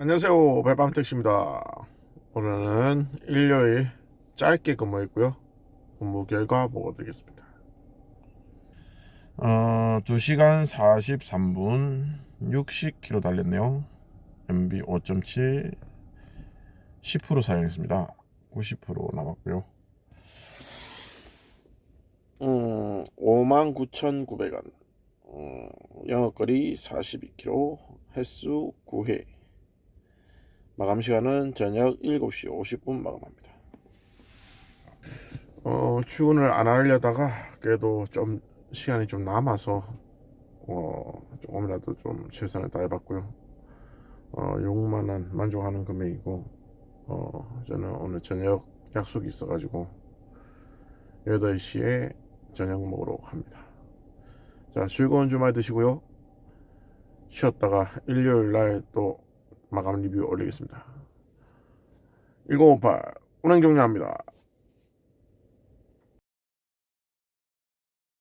안녕하세요. 배밤택시입니다. 오늘은 일요일 짧게 근무했고요. 근무 결과 보고 드리겠습니다. 어, 2시간 43분 60km 달렸네요. MB 5.7 10% 사용했습니다. 90% 남았고요. 음, 59,900원. 음, 영업거리 42km 횟수 9회 마감 시간은 저녁 7시 50분 마감합니다. 어, 출근을 안 하려다가 그래도 좀 시간이 좀 남아서 어, 조금이라도 좀 최선을 다해봤고요. 어, 6만 원 만족하는 금액이고 어, 저는 오늘 저녁 약속이 있어가지고 8시에 저녁 먹으러 갑니다. 자, 즐거운 주말 되시고요. 쉬었다가 일요일 날 또 마감 리뷰 올리겠습니다. 1058 운행 종료합니다.